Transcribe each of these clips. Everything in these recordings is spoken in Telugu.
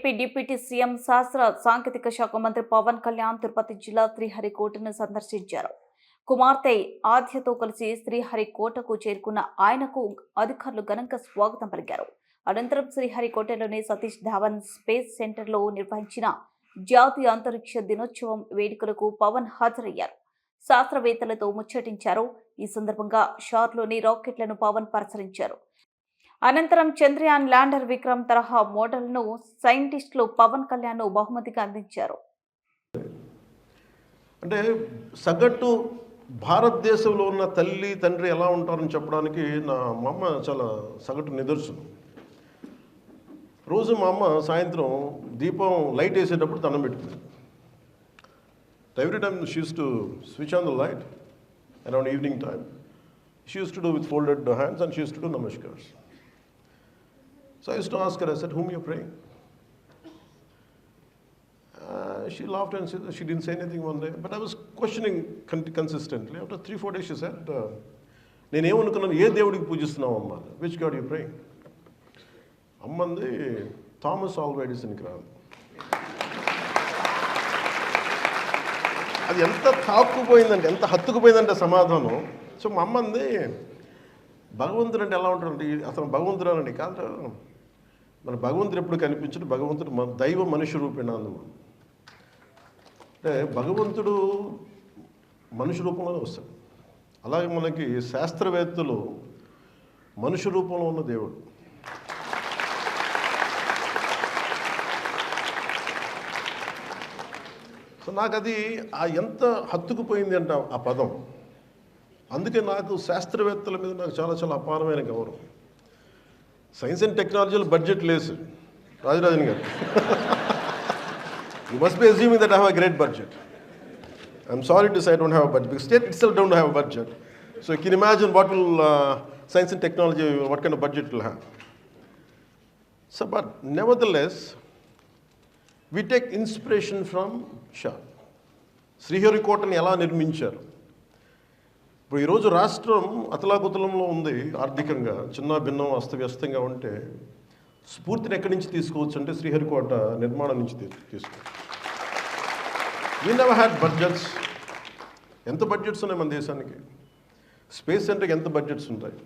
డిప్యూటీ సీఎం శాస్త్ర సాంకేతిక శాఖ మంత్రి పవన్ కళ్యాణ్ తిరుపతి జిల్లా శ్రీహరికోటను సందర్శించారు. కుమార్తె ఆద్యతో కలిసి శ్రీహరికోటకు చేరుకున్న ఆయనకు అధికారులు ఘనంగా స్వాగతం పలికారు. అనంతరం శ్రీహరికోటలోని సతీష్ ధావన్ స్పేస్ సెంటర్లో నిర్వహించిన జాతీయ అంతరిక్ష దినోత్సవం వేడుకలకు పవన్ హాజరయ్యారు. శాస్త్రవేత్తలతో ముచ్చటించారు. ఈ సందర్భంగా షార్లోని రాకెట్లను పవన్ పరిశీలించారు. అనంతరం చంద్రయాన్ ల్యాండర్ విక్రమ్ తరహా మోడల్ను సైంటిస్టులు పవన్ కళ్యాణ్ బహుమతిగా అందించారు. అంటే సగటు భారతదేశంలో ఉన్న తల్లి తండ్రి ఎలా ఉంటారని చెప్పడానికి నా మా అమ్మ చాలా సగటు నిదర్శనం. రోజు మా అమ్మ సాయంత్రం దీపం లైట్ వేసేటప్పుడు దండం పెట్టుకుంది. Every time she's to switch on the light around evening time she's to do with folded hands and she's to do namaskars So I used to ask her, I said, whom are you praying? Uh, she laughed and said she didn't say anything one day. But I was questioning con- consistently. After three, four days, she said, uh, నేనేమనుకున్నాను ఏ దేవుడికి పూజిస్తున్నావు అమ్మ విచ్ గాడ్ యూ ప్రే అమ్మంది థామస్ ఆల్వైడిసన్కి రాదు అది ఎంత తాక్కుపోయిందంటే ఎంత హత్తుకుపోయిందంటే సమాధానం సో మా అమ్మంది భగవంతుడు అంటే ఎలా ఉంటాడంటే అసలు భగవంతుడు అని కాదు మన భగవంతుడు ఎప్పుడు కనిపించడు? భగవంతుడు మన దైవ మనుష్య రూపేణ అంటే భగవంతుడు మనుష్య రూపంలోనే వస్తాడు. అలాగే మనకి శాస్త్రవేత్తలు మనుష్య రూపంలో ఉన్న దేవుడు. సో నాకు అది ఆ ఎంత హత్తుకుపోయింది అంట ఆ పదం. అందుకే నాకు శాస్త్రవేత్తల మీద నాకు చాలా చాలా అపారమైన గౌరవం. సైన్స్ అండ్ టెక్నాలజీలో బడ్జెట్ లేదు Rajarajan garu you must be assuming that I have a great budget I'm sorry to say don't have budget because state itself don't have budget so you can imagine what will science and technology what kind of budget will have so but nevertheless we take inspiration from Shah శ్రీహరికోటని ఎలా నిర్మించారు ఇప్పుడు ఈరోజు రాష్ట్రం అతలాకుతలంలో ఉంది ఆర్థికంగా చిన్న భిన్నం అస్తవ్యస్తంగా ఉంటే స్ఫూర్తిని ఎక్కడి నుంచి తీసుకోవచ్చు అంటే శ్రీహరికోట నిర్మాణం నుంచి తీసుకోవచ్చు. వీ నెవర్ హ్యాడ్ బడ్జెట్స్ ఎంత బడ్జెట్స్ ఉన్నాయి మన దేశానికి? స్పేస్ సెంటర్కి ఎంత బడ్జెట్స్ ఉంటాయి?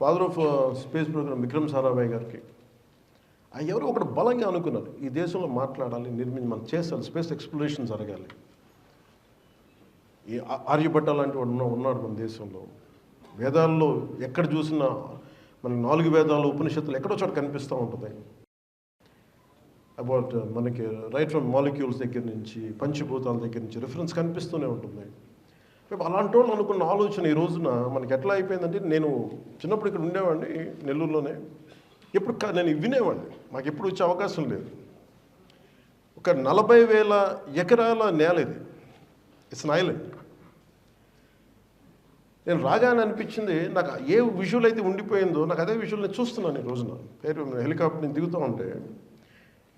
Father of space program Vikram Sarabhai గారికి. ఎవరో ఒకటి బలంగా అనుకున్నారు ఈ దేశంలో మాట్లాడాలి నిర్మించి మనం చేస్తారు స్పేస్ ఎక్స్ప్లోరేషన్ జరగాలి ఈ ఆర్యభట్ట లాంటి వాడు ఉన్న- ఉన్నాడు మన దేశంలో. వేదాల్లో ఎక్కడ చూసినా మనకి నాలుగు వేదాలు ఉపనిషత్తులు ఎక్కడో చోట కనిపిస్తూ ఉంటుంది. అబౌట్ మనకి రైట్ ఫ్రమ్ మాలిక్యూల్స్ దగ్గర నుంచి పంచభూతాల దగ్గర నుంచి రిఫరెన్స్ కనిపిస్తూనే ఉంటుంది. రేపు అలాంటి వాళ్ళు అనుకున్న ఆలోచన ఈ రోజున మనకి ఎట్లా అయిపోయిందంటే నేను చిన్నప్పుడు ఇక్కడ ఉండేవాడిని నెల్లూరులోనే. ఎప్పుడు నేను వినేవాడిని. మాకు ఎప్పుడు వచ్చే అవకాశం లేదు. ఒక నలభై వేల ఎకరాల నేల ఇది. ఇట్స్ అన్ ఐలాండ్ నేను రాగానే అనిపించింది నాకు ఏ విజువల్ అయితే ఉండిపోయిందో నాకు అదే విజువల్ నేను చూస్తున్నాను ఈ రోజున. పేరు హెలికాప్టర్ నేను దిగుతూ ఉంటే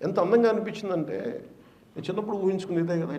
ఎంత అందంగా అనిపించిందంటే నేను చిన్నప్పుడు ఊహించుకునేదే కదా